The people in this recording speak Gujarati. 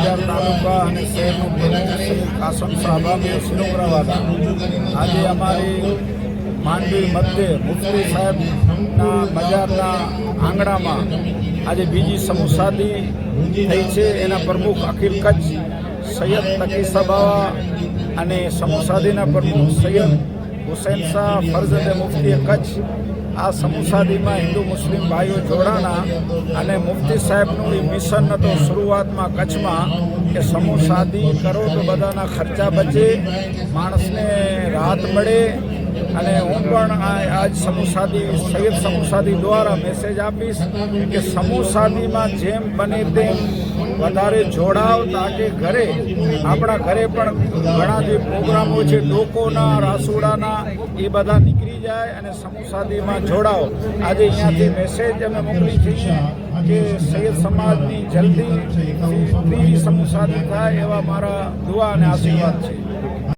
અંજાર તાલુકા અને શહેરનું શ્રી કાસમ સાહેબાબે સિલોગ્રાવાદા આજે અમારી માંડવી મધ્યે મુફતી સાહેબના બજારના આંગણામાં આજે બીજી સમુસાદી થઈ છે. એના પ્રમુખ અખિલ કચ્છ, સૈયદ તકી સભાવા અને સમુસાદીના પ્રમુખ સૈયદ હુસૈન શાહ ફરજદે મુફતી કચ્છ આ સમુસાદીમાં હિન્દુ મુસ્લિમ ભાઈઓ જોડાણા અને મુફતી સાહેબનું મિશન હતો શરૂઆતમાં કચ્છમાં કે સમુસાદી કરો તો બધાના ખર્ચા બચે, માણસને રાહત મળે અને હું પણ આજ આજ સમૂહસાદી સૈયદ સમૂહસાદી દ્વારા મેસેજ આપીશ કે સમૂહ સાદીમાં જેમ બને તેમ વધારે જોડાવ તાકે ઘરે. આપણા ઘરે પણ ઘણા જે પ્રોગ્રામો છે, ડોકોના, રાસોડાના, એ બધા નીકળી જાય અને સમૂહ સાદીમાં જોડાવ. આજે અહીંયાથી મેસેજ અમે મોકલી છીએ કે સૈયદ સમાજની જલ્દી સમૂહ સાદી થાય એવા મારા દુઆ અને આશીર્વાદ છે.